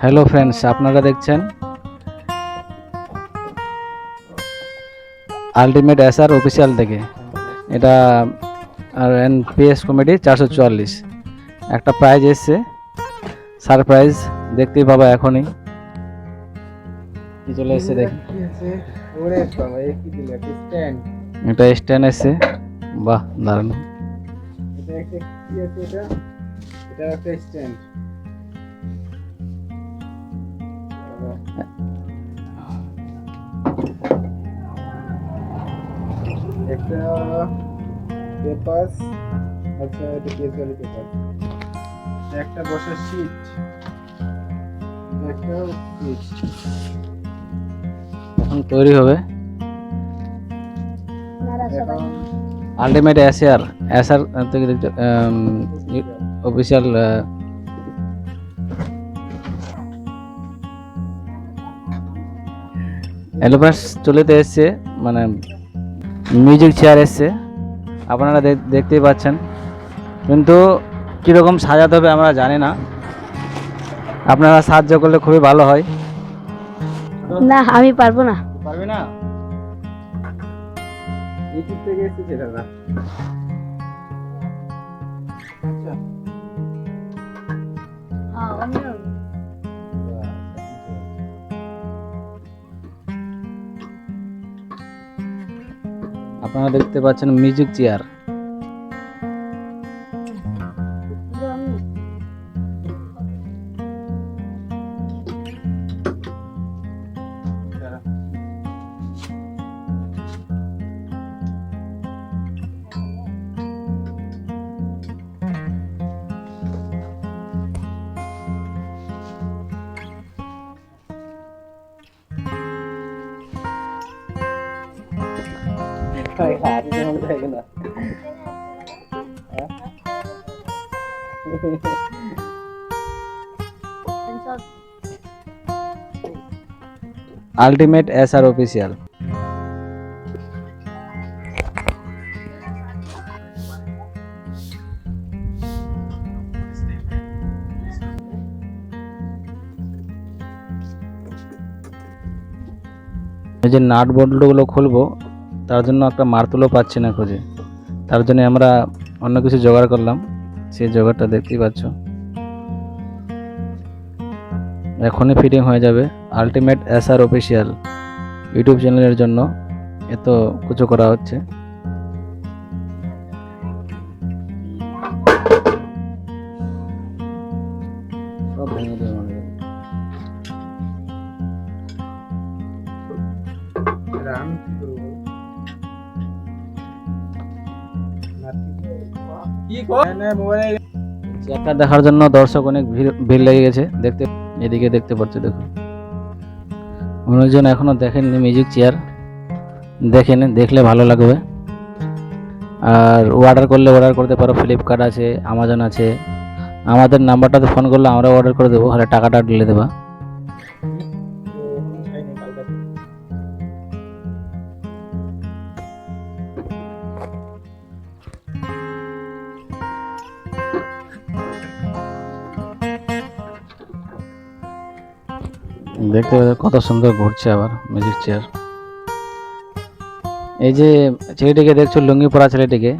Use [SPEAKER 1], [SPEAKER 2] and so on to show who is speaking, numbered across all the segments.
[SPEAKER 1] Hello friends আপনারা দেখছেন ultimate SR official থেকে। এটা আর এনপিএস কমেডি চারশো চুয়াল্লিশ। একটা প্রাইজ এসছে। সারপ্রাইজ দেখতেই পাবো এখনই। কি চলে এসছে দেখ। এটা স্ট্যান্ড এসছে। বাহ, দারুণ।
[SPEAKER 2] এটা একটা কি আছে এটা? এটা একটা স্ট্যান্ড একটা পেপার আচ্ছা এটা কেসওয়ালি পেপার একটা বসার সিট একটা
[SPEAKER 1] এখন তৈরি হবে। আলটিমেট এসআর এসআর থেকে অফিসিয়াল এলোপ্রাস চলেতে এসছে মানে মিউজিক চেয়ার এসছে। আপনারা দেখ- দেখতেই পাচ্ছেন। কিন্তু কীরকম সাজাতে হবে আমরা জানি না। আপনারা সাহায্য করলে খুবই ভালো হয়।
[SPEAKER 3] না আমি পারব না।
[SPEAKER 1] পারবে না?
[SPEAKER 2] ইউটিউব থেকে এসেছে দাদা। আচ্ছা।
[SPEAKER 1] আপনারা দেখতে পাচ্ছেন মিউজিক চেয়ার।
[SPEAKER 2] হাত যেমন থাকে
[SPEAKER 1] এস আর অফিসিয়াল যে নাট বল্টুগুলো খুলবো তার জন্য একটা মার্তুলও পাচ্ছি না খুঁজে। তার জন্য আমরা অন্য কিছু জোগাড় করলাম। সেই জোগাড়টা দেখতেই পাচ্ছ। এখনই ফিটিং হয়ে যাবে। Ultimate S R official YouTube চ্যানেলের জন্য এত কিছু করা হচ্ছে। সব ভেঙে দেবে চেয়ারটা দেখার জন্য দর্শক অনেক ভিড় লেগে গেছে। দেখতে, এদিকে দেখতে পাচ্ছ দেখো অনেকজন এখনও দেখেননি মিউজিক চেয়ার দেখেন, দেখলে ভালো লাগবে। আর অর্ডার করলে অর্ডার করতে পারো। ফ্লিপকার্ট আছে আমাজন আছে। আমাদের নাম্বারটাতে ফোন করলে আমরা অর্ডার করে দেবো। হলে টাকাটা দিলে দেবা। দেখতে কত সুন্দর ঘুরছে আবার মিউজিক চেয়ার এই যে ছেলেটিকে দেখছ, লুঙ্গি পরা ছেলেটিকে?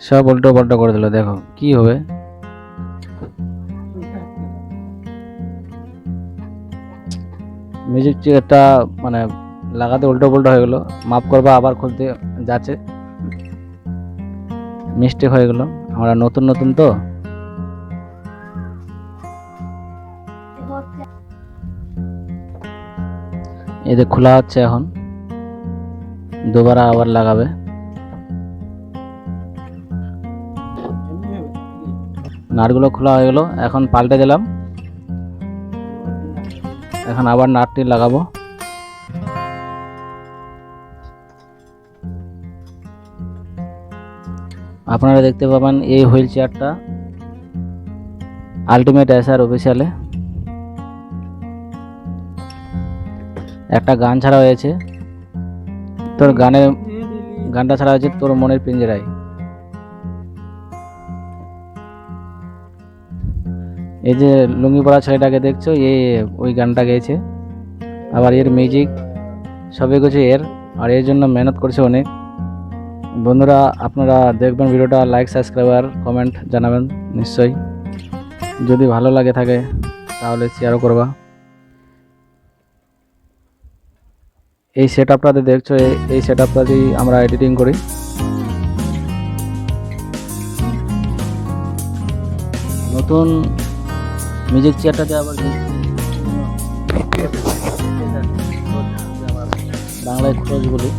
[SPEAKER 1] সব উল্টো পাল্টো করে দিল, দেখো কি হবে। মিউজিক চেয়ারটা মানে লাগাতে উল্টো পাল্টো হয়ে গেলো মাপ করবা, আবার খুলতে যাচ্ছে। মিস্টেক হয়ে গেলো, আমরা নতুন নতুন তো। এদের খোলা হচ্ছে এখন। দুবার আবার লাগাবে। নাটগুলো খোলা হয়ে গেলো। এখন পাল্টে দিলাম। এখন আবার নাটটি লাগাবো। আপনারা দেখতে পাবেন এই হুইল চেয়ারটা। আলটিমেট এসআর অফিসিয়ালে। একটা গান ছাড়া হয়েছে। তোর গানের গানটা ছাড়া হয়েছে তোর মনের পিঞ্জরায়। এই যে লুঙ্গি পরা ছেলেটাকে দেখছ, এ ওই গানটা গেয়েছে। আবার এর মিউজিক সবই কিছু এর, আর এর জন্য মেহনত করছে অনেক। বন্ধুরা, আপনারা দেখবেন ভিডিওটা লাইক সাবস্ক্রাইব আর কমেন্ট জানাবেন নিশ্চয়ই। যদি ভালো লাগে থাকে, তাহলে শেয়ারও করবা। এই সেট আপটাতে দেখছ, এই- সেট আপটাতেই আমরা এডিটিং করি। নতুন মিউজিক চেয়ারটাতে আবার বাংলায় খরচ বলি।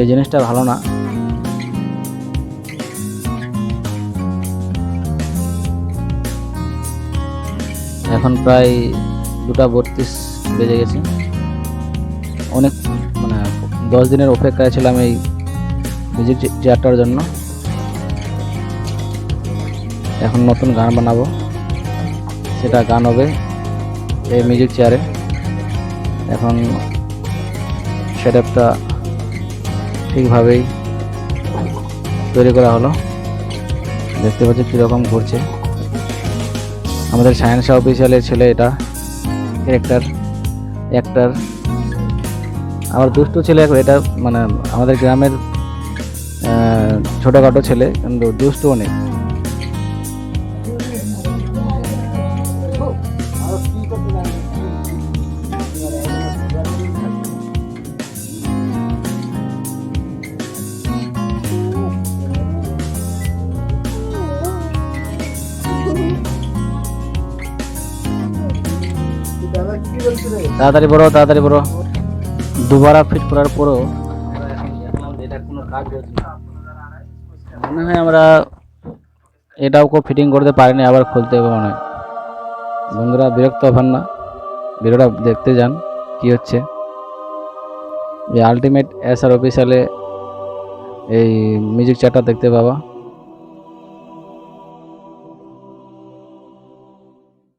[SPEAKER 1] এই জিনিসটা ভালো না। এখন প্রায় দুটা বত্রিশ বেজে গেছে। অনেক মানে দশ দিনের অপেক্ষায় ছিলাম এই মিউজিক চেয়ারটার জন্য। এখন নতুন গান বানাবো। সেটা গান হবে এই মিউজিক চেয়ারে এখন সেটআপটা ঠিকভাবেই তৈরি করা হলো। দেখতে পাচ্ছি কীরকম ঘুরছে। আমাদের সায়েন্স অফিসিয়ালের ছেলে এটা ক্যারেক্টার অ্যাক্টার আমার দুষ্টু ছেলে এটা মানে আমাদের গ্রামের ছোটোখাটো ছেলে, কিন্তু দুষ্টু অনেক তাড়াতাড়ি বড়ো তাড়াতাড়ি বড়ো। দুবারা ফিট করার পরও মনে হয় আমরা এটাও কেউ ফিটিং করতে পারিনি আবার খুলতে হবে মনে হয়। বন্ধুরা বিরক্ত হবেন না। ভিডিওটা দেখতে যান কি হচ্ছে। এই আলটিমেট এস আর অফিসিয়ালে এই মিউজিক চারটা দেখতে পাবা।